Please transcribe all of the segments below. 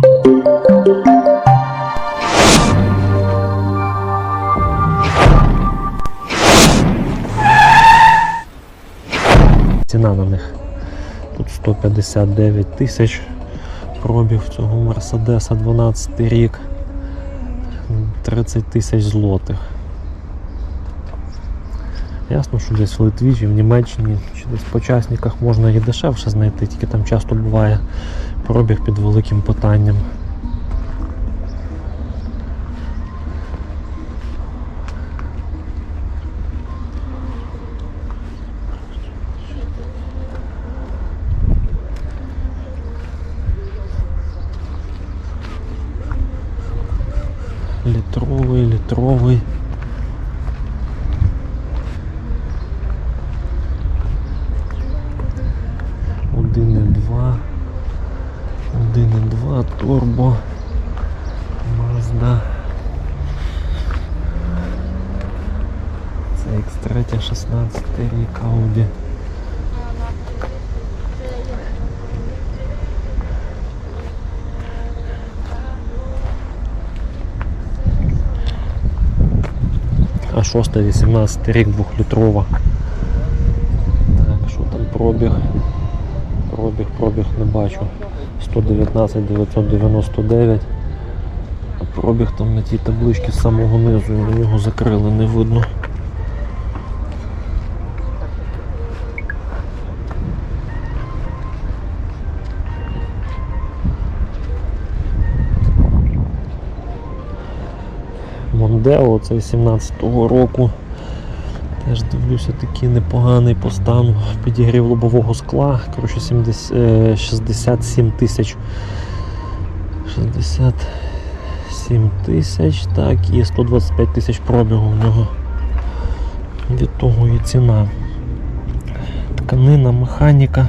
Ціна на них тут 159 тисяч пробіг цього Мерседеса 12 рік. 30 тисяч злотих. Ясно, що десь в Литві чи в Німеччині чи десь по часниках можна і дешевше знайти, тільки там часто буває пробіг під великим питанням. Літровий, літровий. 1.2 турбо Mazda CX3 16 рік Audi А 6 18 рік двохлітрова. Так, що там пробіг? Пробіг, пробіг не бачу. 119 999. А пробіг там на тій табличці з самого низу, і його закрили, не видно. Мондео, цей 17-го року. Теж дивлюся, такий непоганий по стану. Підігрів лобового скла. Коротше, 70, е, 67 тисяч. 67 тисяч, так, і 125 тисяч пробігу в нього. Від того і ціна. Тканина, механіка.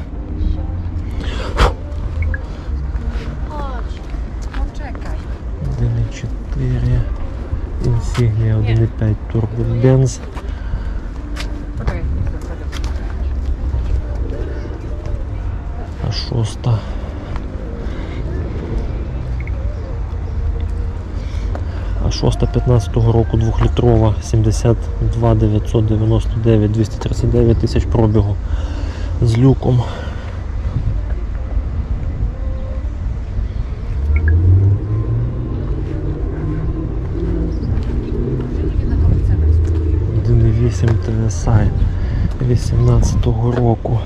Poczekaj. 1,4. Insignia 1,5 Turbo Benz. Poczekaj. А шоста. А шоста 15-го року двохлітрова 72 999 239 тисяч пробігу з люком. Jest. 1,8 TSI 18-го року.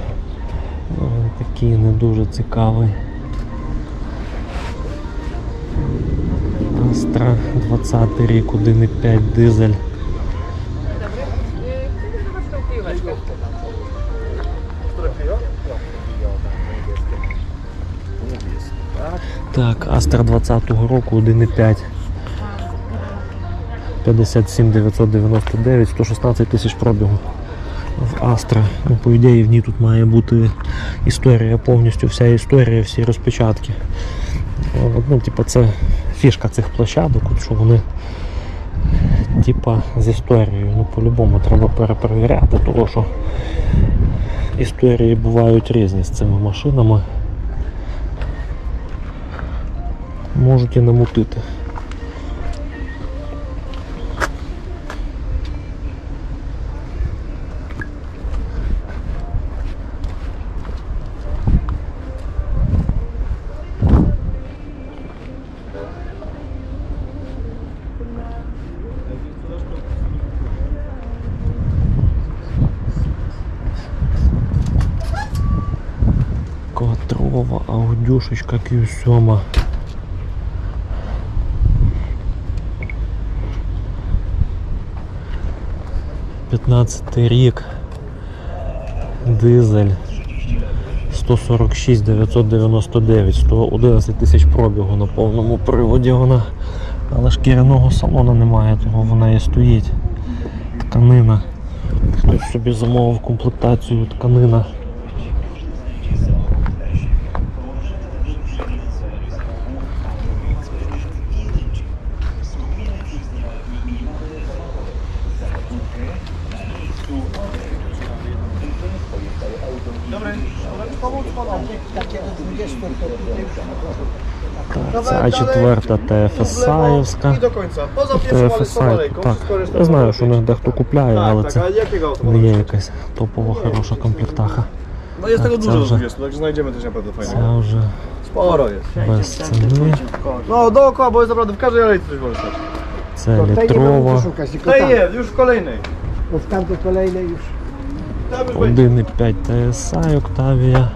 Ну, Такий не дуже цікавий. Астра 20 рік, 1,5 дизель. Так, Астра 20-го року 1,5. 57 999, 116 тисяч пробігу в Астра. Ну, по ідеї в ній тут має бути історія повністю, вся історія, всі розпечатки. Ну, типа, це фішка цих площадок, що вони типа, з історією. Ну, по-любому треба перепровіряти, тому що історії бувають різні з цими машинами. Можуть і намутити. Квадрова, аудюшечка Q7. П'ятнадцятий рік. Дизель 146 999, 111 тисяч пробігу на повному приводі вона. Але шкіряного салона немає, того вона і стоїть. Тканина. Хтось собі замовив комплектацію тканина. Ale z tą ТФСА, так. Я знаю, що у них дехто купляє, але це не є якась topова хороша комплектаха. No jest tego dużo dobrze. 20, także znajdziemy coś naprawdę Це fajnego. вже Sporo jest. без ціни. No dookoła, bo jest naprawdę w każdej alejce coś może stać. Це To tej nie літрова. będę szukać, tylko Tej tam, jest, już w kolejnej. bo w tamtej kolejnej już Tam już będzie. 1,5 TSI, Octavia.